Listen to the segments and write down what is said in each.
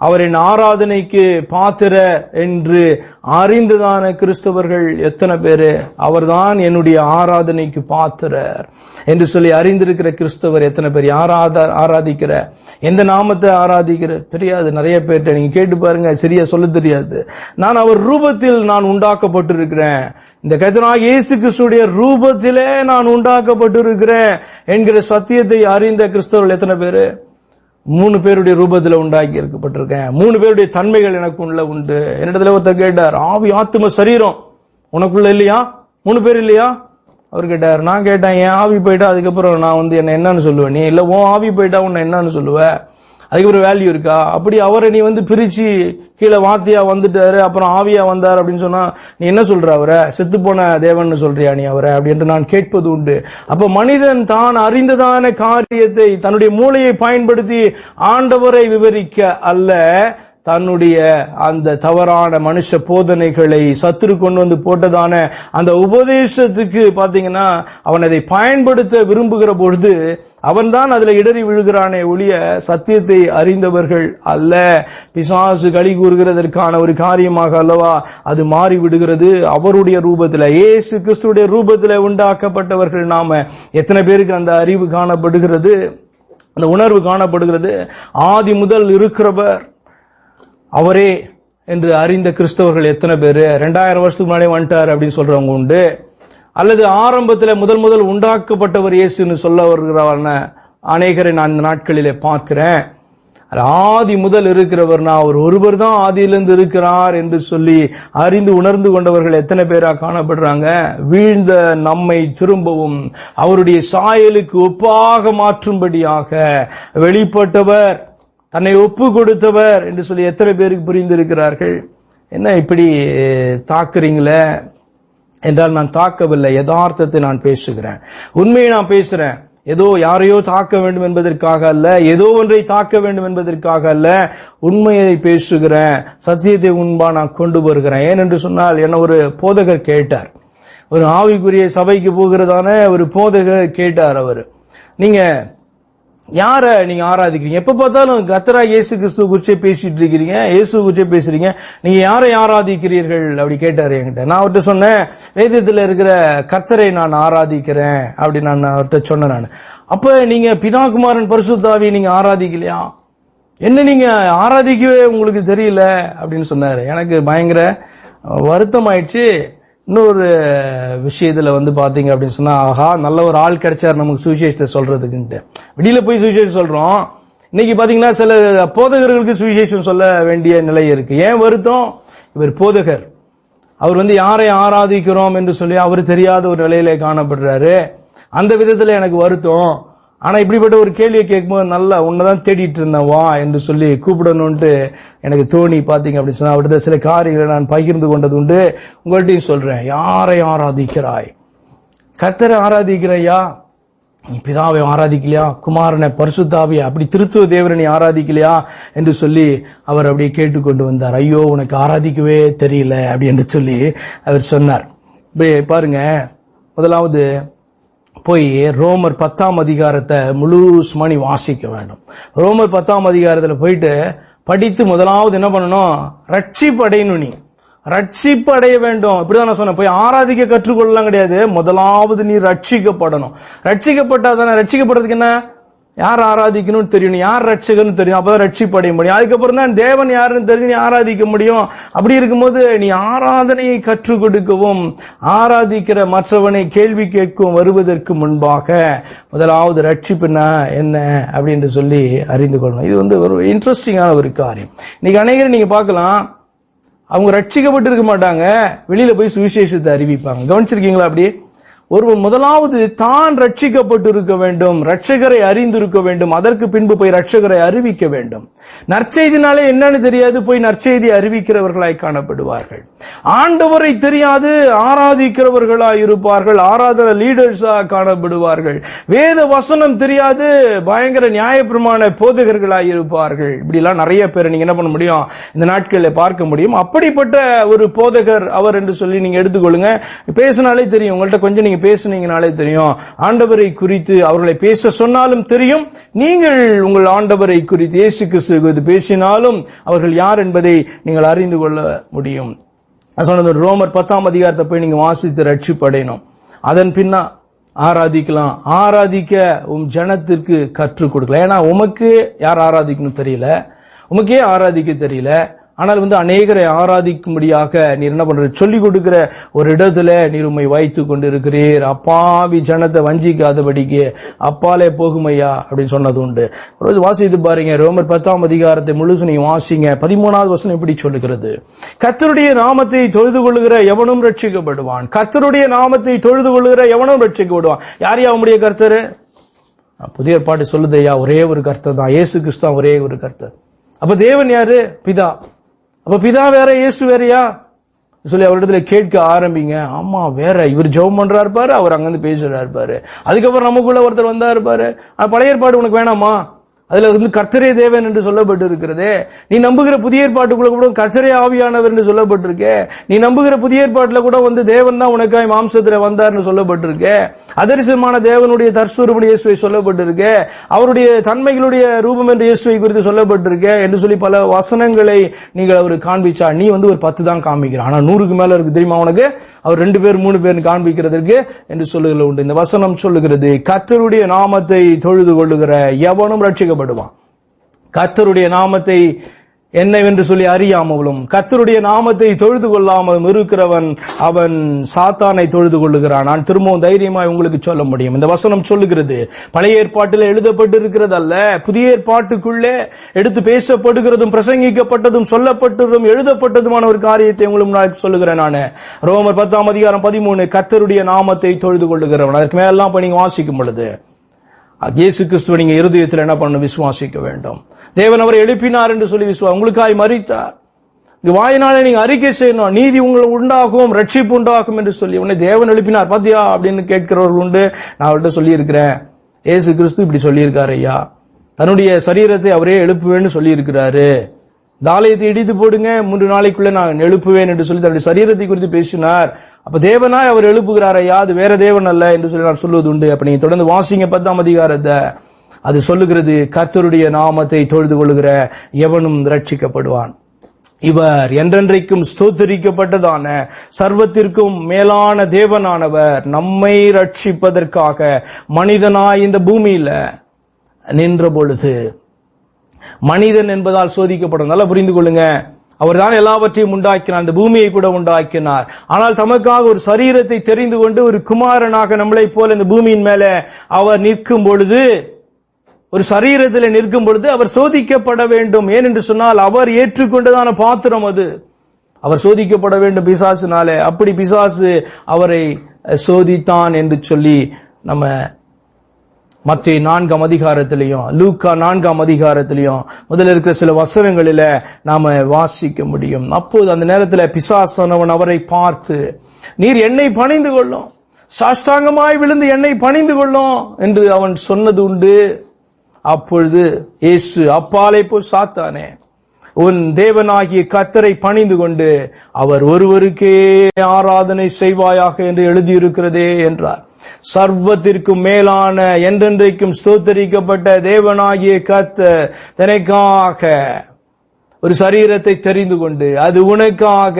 அவரின் ஆராதனைக்கு பாத்திர என்று அறிந்துதான கிறிஸ்தவர்கள் எத்தனை பேரு? அவர்தான் என்னுடைய ஆராதனைக்கு பாத்திரர் என்று சொல்லி அறிந்திருக்கிற கிறிஸ்தவர் எத்தனை பேர்? யார் ஆராதிக்கிற? எந்த நாமத்தை ஆராதிக்கிற? தெரியாது. நிறைய பேர்கிட்ட நீங்க கேட்டு பாருங்க. சரியா சொல்ல தெரியாது. நான் அவர் ரூபத்தில் நான் உண்டாக்கப்பட்டிருக்கிறேன். இந்த கத்தனாக இயேசு கிறிஸ்துடைய ரூபத்திலே நான் உண்டாக்கப்பட்டிருக்கிறேன் என்கிற சத்தியத்தை அறிந்த கிறிஸ்தவர்கள் எத்தனை பேரு? மூணு பேருடைய ரூபத்தில் உண்டாக்கி இருக்கப்பட்டிருக்கேன் மூணு பேருடைய தன்மைகள் எனக்கு உள்ள உண்டு. என்னிடத்துல ஒருத்தர் கேட்டார் ஆவி ஆத்தும சரீரம் உனக்குள்ள இல்லையா? மூணு பேர் இல்லையா? அவர் கேட்டார் நான் கேட்டேன் என் ஆவி போயிட்டா அதுக்கப்புறம் நான் வந்து என்ன என்னன்னு சொல்லுவேன் நீ இல்லை உன் ஆவி போயிட்டா உன்னை என்னன்னு சொல்லுவேன் அதுக்கப்புறம் வேல்யூ இருக்கா? அப்படி அவரை நீ வந்து பிரிச்சு கீழே வாத்தியா வந்துட்டாரு அப்புறம் ஆவியா வந்தார் அப்படின்னு சொன்னா நீ என்ன சொல்ற அவரை? செத்து போன தேவன் சொல்றியா நீ அவரை? அப்படின்ட்டு நான் கேட்பது உண்டு. அப்ப மனிதன் தான் அறிந்ததான காரியத்தை தன்னுடைய மூளையை பயன்படுத்தி ஆண்டவரை விவரிக்க அல்ல தன்னுடைய அந்த தவறான மனுஷ போதனைகளை சத்துரு கொண்டு வந்து போட்டதான அந்த உபதேசத்துக்கு பார்த்தீங்கன்னா அவன் அதை பயன்படுத்த விரும்புகிற பொழுது அவன்தான் அதில் இடறி விழுகிறானே ஒழிய சத்தியத்தை அறிந்தவர்கள் அல்ல. பிசாசு களி கூறுகிறதற்கான ஒரு காரியமாக அல்லவா அது மாறி விடுகிறது அவருடைய ரூபத்தில் ஏசு கிறிஸ்துடைய ரூபத்தில் உண்டாக்கப்பட்டவர்கள் நாம எத்தனை பேருக்கு அந்த அறிவு காணப்படுகிறது? அந்த உணர்வு காணப்படுகிறது. ஆதி முதல் இருக்கிறவர் அவரே என்று அறிந்த கிறிஸ்தவர்கள் எத்தனை பேர்? ரெண்டாயிரம் வருஷத்துக்கு முன்னாடியே வந்துட்டார் அப்படின்னு சொல்றவங்க உண்டு. அல்லது ஆரம்பத்தில் முதல் முதல் உண்டாக்கப்பட்டவர் இயேசுன்னு சொல்ல வருகிறவன அநேகரை நான் இந்த நாட்களிலே பார்க்கிறேன். அது ஆதி முதல் இருக்கிறவர் நான் அவர் ஒருவர் தான் ஆதியிலிருந்து இருக்கிறார் என்று சொல்லி அறிந்து உணர்ந்து கொண்டவர்கள் எத்தனை பேரா காணப்படுறாங்க? வீழ்ந்த நம்மை திரும்பவும் அவருடைய சாயலுக்கு ஒப்பாக மாற்றும்படியாக வெளிப்பட்டவர். தன்னை ஒப்பு கொடுத்தவர் என்று சொல்லி எத்தனை பேருக்கு புரிந்திருக்கிறார்கள்? என்ன இப்படி தாக்குறீங்களே? என்றால் நான் தாக்கவில்லை. யதார்த்தத்தை நான் பேசுகிறேன். உண்மையை நான் பேசுகிறேன் ஏதோ யாரையோ தாக்க வேண்டும் என்பதற்காக அல்ல ஏதோ ஒன்றை தாக்க வேண்டும் என்பதற்காக அல்ல உண்மையை பேசுகிறேன். சத்தியத்தை முன்பா நான் கொண்டு வருகிறேன். ஏனென்று சொன்னால் என்ன ஒரு போதகர் கேட்டார். ஒரு ஆவிக்குரிய சபைக்கு போகிறதான ஒரு போதகர் கேட்டார் அவர். நீங்கள் யார நீங்க ஆராதிக்கிறீங்க? எப்ப பார்த்தாலும் கத்தரா இயேசு கிறிஸ்துவ குறிச்சே பேசிட்டு இருக்கிறீங்க. இயேசு குறிச்சே பேசுறீங்க. நீங்க யாரை ஆராதிக்கிறீர்கள்? அப்படி கேட்டாரு என்கிட்ட. நான் அவர்கிட்ட சொன்னேன் வேதத்துல இருக்கிற கர்த்தரை நான் ஆராதிக்கிறேன் அப்படி நான் அவர்கிட்ட சொன்னேன் நான். அப்ப நீங்க பிதாகுமாரன் பரிசுத்தாவி நீங்க ஆராதிக்கலையா? என்ன நீங்க ஆராதிக்கவே உங்களுக்கு தெரியல அப்படின்னு சொன்னாரு. எனக்கு பயங்கர வருத்தம் ஆயிடுச்சு இன்னொரு விஷயத்துல வந்து பாத்தீங்க அப்படின்னு சொன்னா ஆஹா நல்ல ஒரு ஆள் கிடைச்சார் நமக்கு சுவிசேஷத்தை சொல்றதுக்குன்ட்டு. வெளியில போய் சுவிசேஷம் சொல்றோம். இன்னைக்கு பாத்தீங்கன்னா சில போதகர்களுக்கு சுவிசேஷம் சொல்ல வேண்டிய நிலை இருக்கு. ஏன் வருத்தம்? இவர் போதகர். அவர் வந்து யாரை ஆராதிக்கிறோம் என்று சொல்லி அவர் தெரியாத ஒரு நிலையில காணப்படுறாரு. அந்த விதத்துல எனக்கு வருத்தம். ஆனா இப்படிப்பட்ட ஒரு கேள்வியை கேட்கும்போது நல்லா உன்னதான் தேடிட்டு இருந்தேன் வா என்று சொல்லி கூப்பிடணும்ட்டு எனக்கு தோணி பாத்தீங்க அப்படின்னு சொன்னா அவர்கிட்ட சில காரியங்களை நான் பகிர்ந்து கொண்டது உண்டு. உங்கள்கிட்டயும் சொல்றேன் யாரை ஆராதிக்கிறாய்? கர்த்தரை ஆராதிக்கிறையா? நீ பிதாவை ஆராதிக்கலையா? குமாரனை பரிசுத்தாவியா அப்படி திருத்துவ தேவரை நீ ஆராதிக்கலையா? என்று சொல்லி அவர் அப்படியே கேட்டுக்கொண்டு வந்தார். ஐயோ உனக்கு ஆராதிக்கவே தெரியல அப்படி என்று சொல்லி அவர் சொன்னார். இப்படி பாருங்க முதலாவது போய் ரோமர் பத்தாம் அதிகாரத்தை முழு நீ வாசிக்க வேண்டும். ரோமர் பத்தாம் அதிகாரத்தில் போயிட்டு படித்து முதலாவது என்ன பண்ணணும்? ரட்சிப்படையணும் நீ. ரட்சிப்பு அடைய வேண்டும். இப்படிதான் நான் சொன்னேன். போய் ஆராதிக்க கற்றுக்கொள்ளலாம் கிடையாது. முதலாவது நீ ரட்சிக்கப்படணும். ரட்சிக்கப்பட்டா தானே ரட்சிக்கப்படுறதுக்கு என்ன? யார் ஆராதிக்கணும்னு தெரியணும். யார் ரட்சகர்னு தெரியும் அப்பதான் ரட்சிப்பு அடைய முடியும். அதுக்கப்புறம் தான் தேவன் யாருன்னு தெரிஞ்சு நீ ஆராதிக்க முடியும். அப்படி இருக்கும்போது நீ ஆராதனையை கற்றுக் கொடுக்கவும் ஆராதிக்கிற மற்றவனை கேள்வி கேட்கவும் வருவதற்கு முன்பாக முதலாவது ரட்சிப்புனா என்ன? அப்படின்னு சொல்லி அறிந்து கொள்ளணும். இது வந்து ஒரு இன்ட்ரெஸ்டிங்கான ஒரு காரியம். இன்னைக்கு அநேகர் நீங்க பார்க்கலாம். அவங்க ரட்சிக்கப்பட்டு இருக்க மாட்டாங்க. வெளியில போய் சுவிசேஷத்தை அறிவிப்பாங்க. கவனிச்சிருக்கீங்களா அப்படி ஒருவன் முதலாவது தான் ரட்சிக்கப்பட்டு இருக்க வேண்டும் ரட்சகரை அறிந்திருக்க வேண்டும் அதற்கு பின்பு போய் ரட்சகரை அறிவிக்க வேண்டும். நற்செய்தினாலே என்னன்னு தெரியாது போய் நற்செய்தி அறிவிக்கிறவர்களாய் காணப்படுவார்கள். ஆண்டவரை தெரியாது ஆராதிக்கிறவர்களாய் இருப்பார்கள் ஆராதன லீடர்ஸா காணப்படுவார்கள். வேத வசனம் தெரியாது பயங்கர நியாயப்பிரமாண போதகர்களாய் இருப்பார்கள். இப்படி எல்லாம் நிறைய பேர் நீங்க என்ன பண்ண முடியும்? இந்த நாட்களில் பார்க்க முடியும். அப்படிப்பட்ட ஒரு போதகர் அவர் என்று சொல்லி நீங்க எடுத்துக்கொள்ளுங்க. பேசினாலே தெரியும். உங்கள்கிட்ட கொஞ்சம் நீங்க பேசுனீங்கனாலே தெரியும். ஆண்டவரை குறித்து அவர்களை பேச சொன்னாலும் தெரியும். நீங்கள் உங்கள் ஆண்டவரை குறித்து இயேசு கிறிஸ்து குறித்து பேசினாலும் அவர்கள் யார் என்பதை நீங்கள் அறிந்து கொள்ள முடியும். சொன்னது ரோமர் பத்தாம் அதிகாரத்தை போய் நீங்க வாசித்து ரட்சிப்படையணும். அதன் பின்னா ஆராதிக்கலாம். ஆராதிக்க உம் ஜனத்திற்கு கற்றுக் கொடுக்கலாம். ஏன்னா உமக்கு யார் ஆராதிக்கணும் தெரியல. உமக்கே ஆராதிக்க தெரியல. ஆனால் வந்து அநேகரை ஆராதிக்கும்படியாக நீர் என்ன பண்ற சொல்லிக் கொடுக்கிற ஒரு இடத்துல நீர் உண்மை வைத்து கொண்டிருக்கிறீர். அப்பாவி ஜனத்தை வஞ்சிக்காதபடிக்கு அப்பாலே போகுமையா? அப்படின்னு சொன்னது உண்டு. ஒரு வாசித்து பாருங்க. ரோமர் பத்தாம் அதிகாரத்தை முழுசு நீங்க வாசிங்க. பதிமூணாவது வசனம் இப்படி சொல்லுகிறது. கர்த்தருடைய நாமத்தை தொழுது கொள்ளுகிற எவனும் ரட்சிக்கப்படுவான் கர்த்தருடைய நாமத்தை தொழுது கொள்ளுகிற எவனும் ரட்சிக்கப்படுவான் யார் யா உம்முடைய கர்த்தரு? புதிய பாட்டு சொல்லுதையா ஒரே ஒரு கர்த்தர் தான். இயேசு கிறிஸ்து தான் ஒரே ஒரு கர்த்தர். அப்ப தேவன் யாரு? பிதா. அப்ப பிதா வேற இயேசு வேறயா? சொல்லி அவரிடத்துல கேட்க ஆரம்பிங்க. ஆமா வேற. இவர் ஜெபம் பண்றா இருப்பாரு அவர் அங்கிருந்து பேசுறா இருப்பாரு அதுக்கப்புறம் நமக்குள்ள ஒருத்தர் வந்தா இருப்பாரு பழைய ஏற்பாடு உனக்கு வேணாமா? அதுல வந்து கர்த்தரே தேவன் என்று சொல்லப்பட்டு இருக்கிறதே நீ நம்புகிற புதிய ஏற்பாட்டுக்குள்ள கூட கர்த்தரே ஆவியானவர் என்று சொல்லப்பட்டிருக்க. நீ நம்புகிற புதிய ஏற்பாட்டுல கூட வந்து தேவன் தான் உனக்காய் மாம்சத்துல வந்தார்னு சொல்லப்பட்டிருக்க. அதரிசனமான தேவனுடைய தற்சூரமுடைய இயேசுவை சொல்லப்பட்டிருக்க. அவருடைய தன்மைகளுடைய ரூபம் என்று இயேசுவை குறித்து சொல்லப்பட்டிருக்க என்று சொல்லி பல வசனங்களை நீங்கள் அவர் காண்பிச்சா நீ வந்து ஒரு பத்து தான் காமிக்கிற ஆனா நூறுக்கு மேல இருக்கு. தெரியுமா உனக்கு? அவர் ரெண்டு பேர் மூணு பேர் காண்பிக்கிறதுக்கு என்று சொல்லுகிற உண்டு. இந்த வசனம் சொல்லுகிறது கர்த்தருடைய நாமத்தை தொழுது கொள்ளுகிற எவனும் ரட்சிக்கப்படுவான் கத்தருடைய நாமத்தை என்னவென்று சொல்லி அறியாமலும் கத்தருடைய நாமத்தை தொழுது கொள்ளாமலும் இருக்கிறவன் அவன் சாத்தானை தொழுது கொள்ளுகிறான். நான் திரும்பவும் தைரியமாய் உங்களுக்கு சொல்ல முடியும். இந்த வசனம் சொல்லுகிறது பழைய ஏற்பாட்டில் எழுதப்பட்டிருக்கிறது அல்ல புதிய ஏற்பாட்டுக்குள்ளே எடுத்து பேசப்படுகிறதும் பிரசங்கிக்கப்பட்டதும் சொல்லப்பட்டதும் எழுதப்பட்டதுமான ஒரு காரியத்தை உங்களுக்கு நான் சொல்லுகிறேன் நான். ரோமர் பத்தாம் அதிகாரம் பதிமூணு கத்தருடைய நாமத்தை தொழுது கொள்ளுகிறவன். அதற்கு மேலாம் இப்ப நீங்க வாசிக்கும் பொழுது இயேசு கிறிஸ்துவ நீங்க இருதயத்தில் என்ன பண்ணணும்? விசுவாசிக்க வேண்டும். தேவன் அவரை எழுப்பினார் என்று சொல்லி விசுவா உங்களுக்காய் மறித்தார் இங்க வாயினாலே நீங்க அறிக்கை செய்யணும். நீதி உங்களை உண்டாகும் ரட்சிப்பு உண்டாகும் என்று சொல்லி உன்னை தேவன் எழுப்பினார். பாத்தியா? அப்படின்னு கேட்கிறவர்கள் உண்டு. நான் அவர்கிட்ட சொல்லியிருக்கிறேன். ஏசு கிறிஸ்து இப்படி சொல்லியிருக்காரு ஐயா. தன்னுடைய சரீரத்தை அவரே எழுப்புவேன்னு சொல்லியிருக்கிறாரு. இந்த ஆலயத்தை இடித்து போடுங்க மூன்று நாளைக்குள்ள நான் எழுப்புவேன் என்று சொல்லி தன்னுடைய சரீரத்தை குறித்து பேசினார். அப்ப தேவனாய் அவர் எழுப்புகிறார் ஐயா அது வேற தேவன் அல்ல என்று சொல்லி நான் சொல்வது உண்டு. அப்ப நீங்க தொடர்ந்து வாசிங்க பத்தாம் அதிகாரத்தை. அது சொல்லுகிறது கர்த்தருடைய நாமத்தை தொழுது கொள்கிற எவனும் ரட்சிக்கப்படுவான் இவர் என்றென்றைக்கும் ஸ்தோத்தரிக்கப்பட்டதான சர்வத்திற்கும் மேலான தேவனானவர் நம்மை ரட்சிப்பதற்காக மனிதனாய் இந்த பூமியில நின்ற பொழுது மனிதன் என்பதால் சோதிக்கப்படும். நல்லா புரிந்து கொள்ளுங்க. அவர் தான் எல்லாவற்றையும் உண்டாக்கினார். அந்த பூமியை கூட உண்டாக்கினார். ஆனால் தமக்காக ஒரு சரீரத்தை தெரிந்து கொண்டு ஒரு குமாரனாக நம்மளை போல இந்த பூமியின் மேல அவர் நிற்கும் பொழுது ஒரு சரீரத்தில் நிற்கும் பொழுது அவர் சோதிக்கப்பட வேண்டும். ஏனென்று சொன்னால் அவர் ஏற்றுக்கொண்டதான பாத்திரம் அது. அவர் சோதிக்கப்பட வேண்டும் பிசாசுனாலே. அப்படி பிசாசு அவரை சோதித்தான் என்று சொல்லி நம்ம மத்திய நான்காம் அதிகாரத்திலையும் லூக்கா நான்காம் அதிகாரத்திலையும் முதல்ல இருக்கிற சில வசனங்களில நாம வாசிக்க முடியும். அப்போது அந்த நேரத்துல பிசாசனவன் அவரை பார்த்து நீர் என்னை பணிந்து கொள்ளும். சாஷ்டாங்கமாய் விழுந்து என்னை பணிந்து கொள்ளும் என்று அவன் சொன்னது உண்டு. அப்பொழுது இயேசு அப்பாலை போல் சாத்தானே உன் தேவனாகிய கத்தரை பணிந்து கொண்டு அவர் ஒருவருக்கே ஆராதனை செய்வாயாக என்று எழுதியிருக்கிறதே என்றார். சர்வத்திற்கும் மேலான என்றென்றைக்கும் ஸ்தோத்தரிக்கப்பட்ட தேவனாகிய கத்த தனக்காக ஒரு சரீரத்தை தெரிந்து கொண்டு அது உனக்காக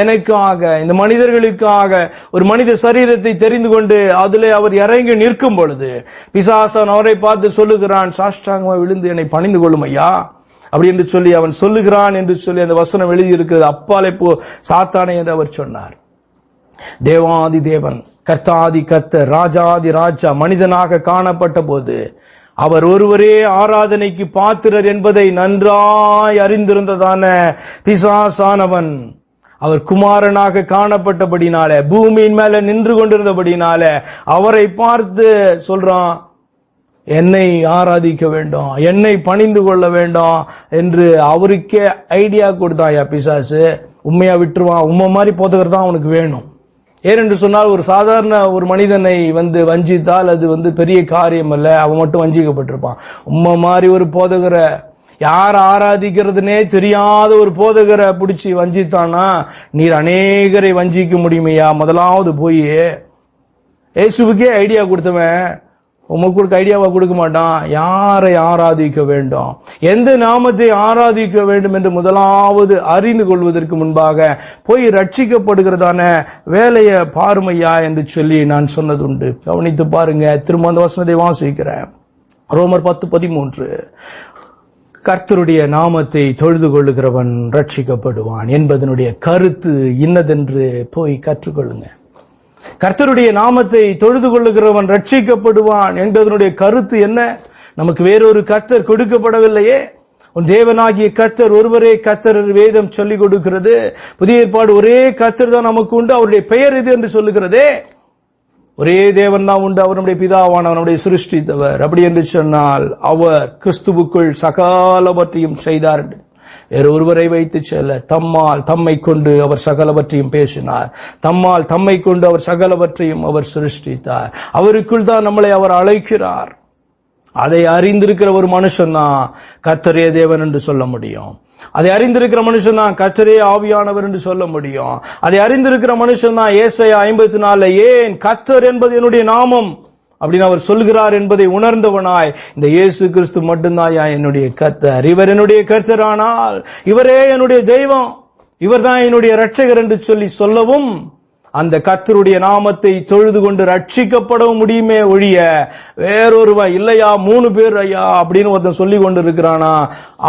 எனக்காக இந்த மனிதர்களுக்காக ஒரு மனித சரீரத்தை தெரிந்து கொண்டு அதுல அவர் இறங்கி நிற்கும் பொழுது பிசாசன் அவரை பார்த்து சொல்லுகிறான் சாஷ்டாங்கமா விழுந்து என்னை பணிந்து கொள்ளும் ஐயா. அப்படி என்று சொல்லி அவன் சொல்லுகிறான் என்று சொல்லி அந்த வசனம் எழுதியிருக்கிறது. அப்பாலே போ சாத்தானே என்று அவர் சொன்னார். தேவாதி தேவன் கர்த்தாதி கத்த ராஜாதி ராஜா மனிதனாக காணப்பட்ட போது அவர் ஒருவரே ஆராதனைக்கு பாத்திரர் என்பதை நன்றாய் அறிந்திருந்ததான பிசாசானவன் அவர் குமாரனாக காணப்பட்டபடினால பூமியின் மேல நின்று கொண்டிருந்தபடினால அவரை பார்த்து சொல்றான் என்னை ஆராதிக்க வேண்டும் என்னை பணிந்து கொள்ள வேண்டும் என்று அவருக்கே ஐடியா கொடுத்தாயா பிசாசு. உண்மையா விட்டுருவான் உண்மை மாதிரி போதகர் தான் அவனுக்கு வேணும். ஏனென்று சொன்னால் ஒரு சாதாரண ஒரு மனிதனை வந்து வஞ்சித்தால் அது வந்து பெரிய காரியம் அல்ல. அவன் மட்டும் வஞ்சிக்கப்பட்டிருப்பான். உண்மை மாதிரி ஒரு போதகரை யார் ஆராதிக்கிறதுனே தெரியாத ஒரு போதகரை பிடிச்சி வஞ்சித்தானா நீர் அநேகரை வஞ்சிக்க முடியுமையா? முதலாவது போய் ஏசுவுக்கே ஐடியா கொடுத்தவன் உமக்கு ஐடியாவை கொடுக்க மாட்டான். யாரை ஆராதிக்க வேண்டும்? எந்த நாமத்தை ஆராதிக்க வேண்டும் என்று முதலாவது அறிந்து கொள்வதற்கு முன்பாக போய் ரட்சிக்கப்படுகிறதான வேலையை பாருமையா என்று சொல்லி நான் சொன்னதுண்டு. கவனித்து பாருங்க. திரும்ப அந்த வசனத்தை வாசிக்கிறேன். ரோமர் பத்து பதிமூன்று. கர்த்தருடைய நாமத்தை தொழுது கொள்ளுகிறவன் ரட்சிக்கப்படுவான் என்பதனுடைய கருத்து இன்னதென்று போய் கற்றுக்கொள்ளுங்க. கர்த்தருடைய நாமத்தை தொழுது கொள்ளுகிறவன் ரட்சிக்கப்படுவான் என்பதனுடைய கருத்து என்ன? நமக்கு வேறொரு கர்த்தர் கொடுக்கப்படவில்லையே. உன் தேவனாகிய கர்த்தர் ஒருவரே கர்த்தர் வேதம் சொல்லிக் கொடுக்கிறது. புதிய ஏற்பாடு ஒரே கர்த்தர் தான் நமக்கு உண்டு. அவருடைய பெயர் இது என்று சொல்லுகிறதே? ஒரே தேவன் தான் உண்டு. அவர் நம்முடைய அவனுடைய நம்முடைய சிருஷ்டித்தவர். அப்படி என்று சொன்னால் அவர் கிறிஸ்துவுக்குள் சகாலவற்றையும் செய்தார் என்று. வேறு ஒருவரை வைத்து செல்ல. தம்மால் தம்மை கொண்டு அவர் சகலவற்றையும் பேசினார். தம்மால் தம்மை கொண்டு அவர் சகலவற்றையும் அவர் சிருஷ்டித்தார். அவருக்குள் தான் நம்மளை அவர் அழைக்கிறார். அதை அறிந்திருக்கிற ஒரு மனுஷன் தான் கர்த்தரே தேவன் என்று சொல்ல முடியும். அதை அறிந்திருக்கிற மனுஷன் தான் கத்தரே ஆவியானவர் என்று சொல்ல முடியும். அதை அறிந்திருக்கிற மனுஷன் தான் ஏசையா ஐம்பத்தி நாலுல ஏன் கத்தர் என்பது என்னுடைய நாமம்? அப்படின்னு அவர் சொல்கிறார் என்பதை உணர்ந்தவனாய் இந்த இயேசு கிறிஸ்து மட்டும்தான் என்னுடைய கர்த்தர். இவர் என்னுடைய கர்த்தரானால் இவரே என்னுடைய தெய்வம். இவர்தான் என்னுடைய ரட்சகர் என்று சொல்லி சொல்லவும் அந்த கத்தருடைய நாமத்தை தொழுது கொண்டு ரட்சிக்கப்படவும் முடியுமே ஒழிய வேறொருவன் இல்லையா? மூணு பேர் ஐயா அப்படின்னு ஒருத்தன் சொல்லி கொண்டு இருக்கிறானா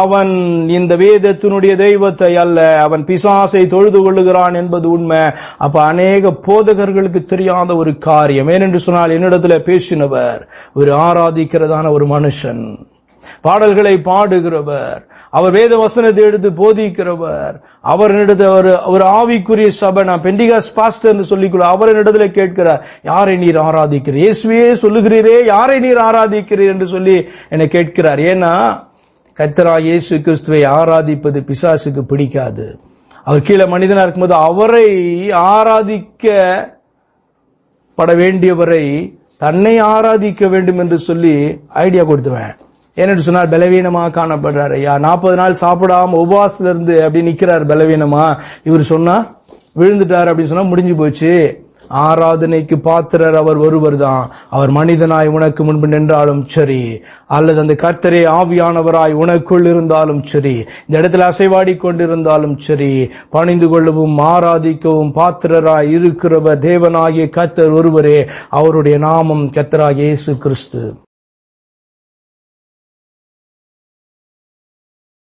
அவன் இந்த வேதத்தினுடைய தெய்வத்தை அல்ல. அவன் பிசாசை தொழுது கொள்ளுகிறான் என்பது உண்மை. அப்ப அநேக போதகர்களுக்கு தெரியாத ஒரு காரியம். ஏனென்று சொன்னால் என்னிடத்துல பேசினவர் ஒரு ஆராதிக்கிறதான ஒரு மனுஷன். பாடல்களை பாடுகிறவர். அவர் வேத வசனத்தை எடுத்து போதிக்கிறவர். அவரிடத்து அவர் ஒரு ஆவிக்குரிய சபை நான் பெண்டிகாஸ் பாஸ்டர்னு சொல்லிக்கொள்ள அவரிடத்துல கேட்கிறார் யாரை நீர் ஆராதிக்கிறீர்? இயேசுவே சொல்லுகிறீரே யாரை நீர் ஆராதிக்கிறீர்? என்று சொல்லி என்னை கேட்கிறார். ஏன்னா கத்தரா இயேசு கிறிஸ்துவை ஆராதிப்பது பிசாசுக்கு பிடிக்காது. அவர் கீழே மனிதனா இருக்கும்போது அவரை ஆராதிக்க பட வேண்டியவரை தன்னை ஆராதிக்க வேண்டும் என்று சொல்லி ஐடியா கொடுத்துவேன். ஏன்னு சொன்னால் பலவீனமா காணப்படுறாரு ஐயா. நாற்பது நாள் சாப்பிடாம உபவாசத்துல இருந்து அப்படி நிக்கிறார் பலவீனமா? இவர் சொன்னா விழுந்துட்டார் அப்படின்னு சொன்னா முடிஞ்சு போச்சு. ஆராதனைக்கு பாத்திரர் அவர் ஒருவர் தான் அவர் மனிதனாய் உனக்கு முன்பு நின்றாலும் சரி அல்லது அந்த கர்த்தரே ஆவியானவராய் உனக்குள் இருந்தாலும் சரி இந்த இடத்துல அசைவாடி கொண்டிருந்தாலும் சரி பணிந்து கொள்ளவும் ஆராதிக்கவும் பாத்திரராய் இருக்கிறவர் தேவனாகிய கர்த்தர் ஒருவரே அவருடைய நாமம் கர்த்தராகிய இயேசு கிறிஸ்து.